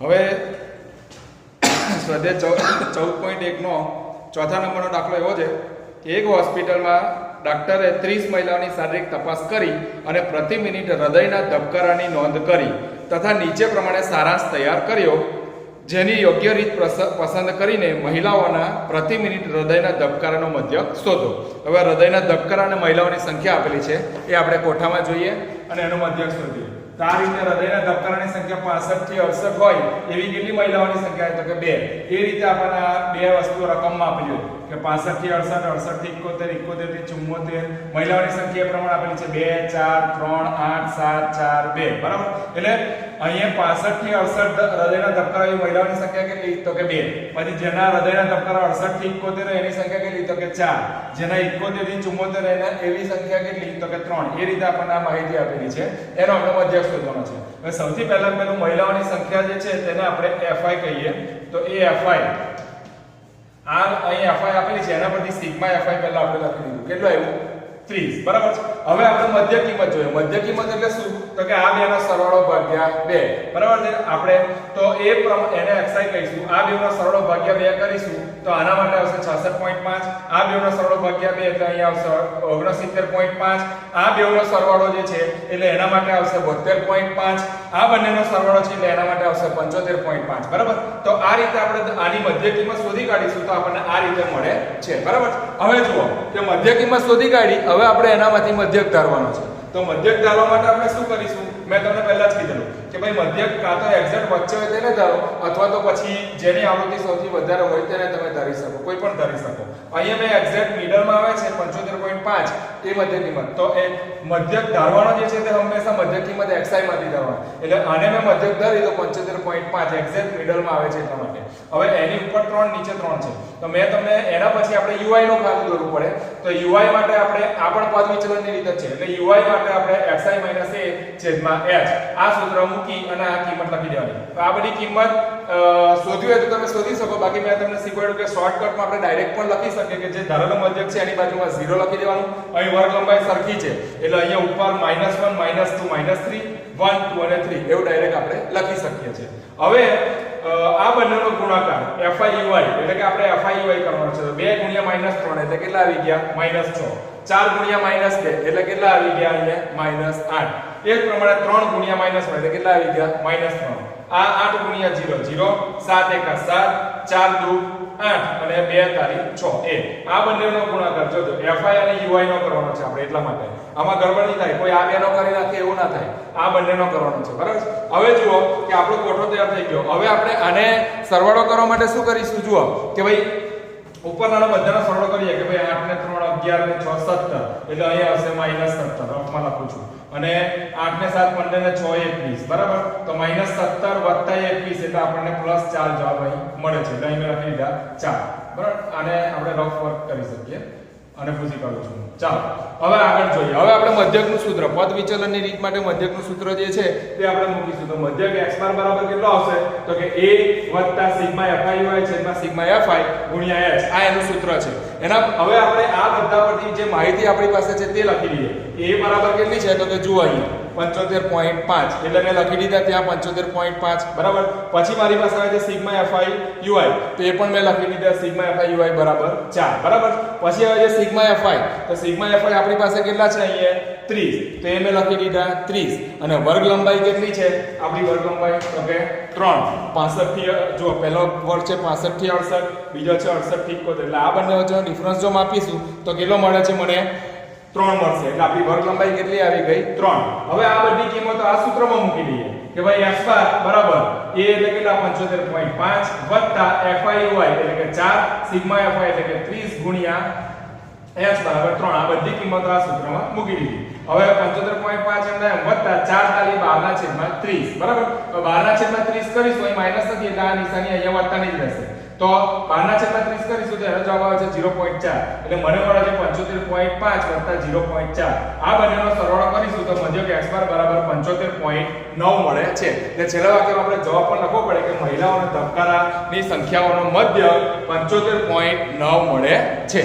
હવે સ્વાધ્યાય ચૌદ ચૌદ પોઈન્ટ એકનો ચોથા નંબરનો દાખલો એવો છે કે એક હોસ્પિટલમાં ડૉક્ટરે ત્રીસ મહિલાઓની શારીરિક તપાસ કરી અને પ્રતિ મિનિટ હૃદયના ધબકારાની નોંધ કરી તથા નીચે પ્રમાણે સારાંશ તૈયાર કર્યો, જેની યોગ્ય રીત પસંદ કરીને મહિલાઓના પ્રતિ મિનિટ હૃદયના ધબકારાનો મધ્યક શોધો. હવે હૃદયના ધબકારા અને મહિલાઓની સંખ્યા આપેલી છે એ આપણે કોઠામાં જોઈએ અને એનો મધ્યક શોધીએ. તો રીતે હૃદયના ધબકારાની સંખ્યા પાસઠથી અડસઠ હોય એવી કેટલી મહિલાઓની સંખ્યા તો કે બે. એ રીતે આપણને આ બે વસ્તુ રકમમાં આપેલી કે પાસઠથી અડસઠ અડસઠથી ઇકોતેર ઇકોતેરથી ચુમ્મોતેર મહિલાઓની સંખ્યા પ્રમાણે આપેલી છે. બે, ચાર, ત્રણ, આઠ, સાત, ચાર, બે. બરાબર? એટલે અહીંયા પાસઠ અડસઠ હૃદયના ધબકારા મહિલાઓની સંખ્યા કેટલી? તો કે બે. પછી જેના હૃદયના ધબકારા અડસઠથી એની સંખ્યા કેટલી? તો કે ચાર. જેના ઇકોતેરથી ચુમ્મોતેર એના એવી સંખ્યા કેટલી? તો કે ત્રણ. એ રીતે આપણને આ માહિતી આપેલી છે. એનો આપણે મધ્યક શોધવાનો છે. સૌથી પહેલા પેલું મહિલાઓની સંખ્યા જે છે તેને આપણે એફઆઈ કહીએ. તો એ એફઆઈ આ અહીં એફઆઈ આપેલી છે. એના પરથી સિગ્મા એફઆઈ પહેલા આપણે લખી દીધું. કેટલું આવ્યું? 30 બરાબર છે? હવે આપણે મધ્ય કિંમત જોઈએ. મધ્ય કિંમત એટલે શું? તો કે આ બેનો સરવાળો ભાગ્યા 2 બરાબર છે? આપણે તો એ એને xi કહીશું. આ બેનો સરવાળો ભાગ્યા 2 કરીશું તો આના માટે આવશે 66.5 આ બેનો સરવાળો ભાગ્યા 2 એટલે અહીંયા આવશે 69.5 આ બેનો સરવાળો જે છે એટલે એના માટે આવશે 72.5 આ બંનેનો સરવાળો છે એટલે એના માટે આવશે 75.5 બરાબર? તો આ રીતે આપણે આની મધ્ય કિંમત શોધી કાઢીશું તો આપણને આ રીતે મળે છે. બરાબર? હવે જુઓ કે મધ્ય કિંમત શોધી કાઢી. હવે આપણે એનામાંથી મધ્યક ધારવાનો છે. તો મધ્યક ધારવા માટે આપણે શું કરીશું? મેં તમને પહેલા જ કીધેલું કે ભાઈ મધ્યક કાં તો એક્ઝેક્ટ વચ્ચે હોય તેને ધારો, અથવા તો પછી જેની આવૃત્તિ સૌથી વધારે હોય તેને તમે ધારી શકો, કોઈ પણ ધારી શકો. અહીંયા મેં એક્ઝેક્ટ મિડલમાં આવે છે 75.5 એ મધ્ય કિંમત. તો એ મધ્યક ધારવાનો જે છે તે હંમેશા મધ્ય કિંમત xi માંથી ધારવાનો એટલે આને મેં મધ્યક ધારી તો 75.5 એક્ઝેક્ટ મિડલમાં આવે છે એટલા માટે. હવે એની ઉપર 3 નીચે 3 છે. તો મેં તમને એના પછી આપણે ui નો ખાતું દોરવું પડે. તો ui માટે આપણે આ પણ પદ વિચલનની રીત છે. એટલે ui માટે આપણે xi a છેદમાં h. આ સૂત્ર મૂકી અને આ કિંમત લખી દેવાની. તો આ બધી કિંમત અ, શોધવી હોય તો તમે શોધી શકો. બાકી મેં તમને શીખવાડ્યું કે શોર્ટકટમાં આપણે ડાયરેક્ટ પણ લખી શકીએ કે જે ધારાનો મધ્યક છે એની બાજુમાં 0 લખી દેવાનું. અહીં વર્ગ લંબાઈ સરખી છે. એટલે અહીંયા ઉપર -1 -2 -3 1 2 અને 3 એવું ડાયરેક્ટ આપણે લખી શકીએ છીએ. હવે આ બંનેનો ગુણાકાર FIUI એટલે કે આપણે FIUI કરવાનો છે. તો 2 ગુણ્યા -3 એટલે કેટલા આવી ગયા? -6 4 ગુણ્યા -2 એટલે કેટલા આવી ગયા અહીંયા? -8 એ જ પ્રમાણે 3 ગુણ્યા -1 એટલે કેટલા આવી ગયા? -3 આ 8 ગુણ્યા 0 0 7 1 7 4 દુ આઠ અને બે તારી છ. એ. આ બંનેનો ગુણાકાર જોજો. FI અને UI નો કરવાનો છે આપણે એટલા માટે. આમાં ગડબડ નહીં થાય. કોઈ આ બેનો કરી નાખે એવું ના થાય. આ બંનેનો કરવાનો છે. બરાબર? હવે જુઓ કે આપણો કોઠો તૈયાર થઈ ગયો. હવે આપણે આને સરવાળો કરવા માટે શું કરીશું? જુઓ કે ભાઈ ઉપરનાનો બધાનો સરવાળો કરીએ કે ભાઈ 8 ને 3 11 ને 6 17 એટલે અહીંયા આવશે -17 રફમાં લખું છું. અને 8 ને 7 15 ને 6 21 બરાબર? તો -17 વત્તા 21 એટલે આપણને પ્લસ 4 જવાબ અહીં મળે છે. એટલે અહીં મેં લખી દીધા 4 બરાબર? આને આપણે રફ વર્ક કરી શકીએ. અને પૂછી કાઢું છું. ચાલો, હવે આગળ જોઈએ. હવે આપણે મધ્યકનું સૂત્ર, પદ વિચલનની રીત માટે મધ્યકનું સૂત્ર જે છે તે આપણે મૂકીશું. તો મધ્યક x બાર બરાબર કેટલો આવશે? તો કે a સિગ્મા fi હોય, છેદમાં સિગ્મા fi ગુણ્યા h આ એનું સૂત્ર છે. એના હવે આપણે આ બધા પરથી જે માહિતી આપણી પાસે છે તે લખી દઈએ. a બરાબર કેટલી છે? તો કે જુઓ અહીં 75.5 એટલે મેં લખી દીધા ત્યાં 75.5 બરાબર? પછી મારી પાસે આવે છે સિગ્મા એફઆઈ યુઆઈ તો એ પણ મેં લખી દીધા સિગ્મા એફઆઈ યુઆઈ બરાબર ચાર. બરાબર? પછી આવે છે સિગ્મા એફઆઈ તો સિગ્મા એફઆઈ આપણી પાસે કેટલા છે અહીંયા? 30 તો એ મેં લખી દીધા 30 અને વર્ગ લંબાઈ કેટલી છે? આપણી વર્ગ લંબાઈ તો કે 3 65 થી જો પહેલો વર્ગ છે 65 થી 68 બીજો છે 68 થી 71 એટલે આ બંને વચ્ચેનો ડિફરન્સ જો માપીશું, તો કેટલો મળે છે મને? ત્રણ મળશે એટલે આપણી વર્ગ લંબાઈ કેટલી આવી ગઈ? ત્રણ. હવે આ બધી કિંમતો આ સૂત્રમાં મૂકી દઈએ કે ભાઈ x બાર બરાબર. a એટલે કેટલા? 75.5 વત્તા fi uy એટલે કે 4 સિગ્મા fi એટલે કે 30 ગુણ્યા h બરાબર 3 આ બધી કિંમતો આ સૂત્રમાં મૂકી દીધી. હવે 75.5 એમને વત્તા 4 તાલી 12 ના છેદમાં 30 બરાબર? તો 12 ના છેદમાં 30 કરીશું, અહીં માઇનસ નથી, એટલે આ નિશાની અહીંયા વત્તાની જ રહેશે. તો 12 ના છેદમાં 30 કરીશું તો એનો જવાબ આવે છે 0.4 એટલે મને મળે છે 75.5 વત્તા 0.4 આ બંનેનો સરવાળો કરીશું તો મધ્યક x બાર બરાબર 75.9 મળે છે. એટલે છેલ્લા વાક્યમાં આપણે જવાબ પણ લખવો પડે કે મહિલાઓના ધબકારાની સંખ્યાઓનો મધ્ય 75.9 મળે છે.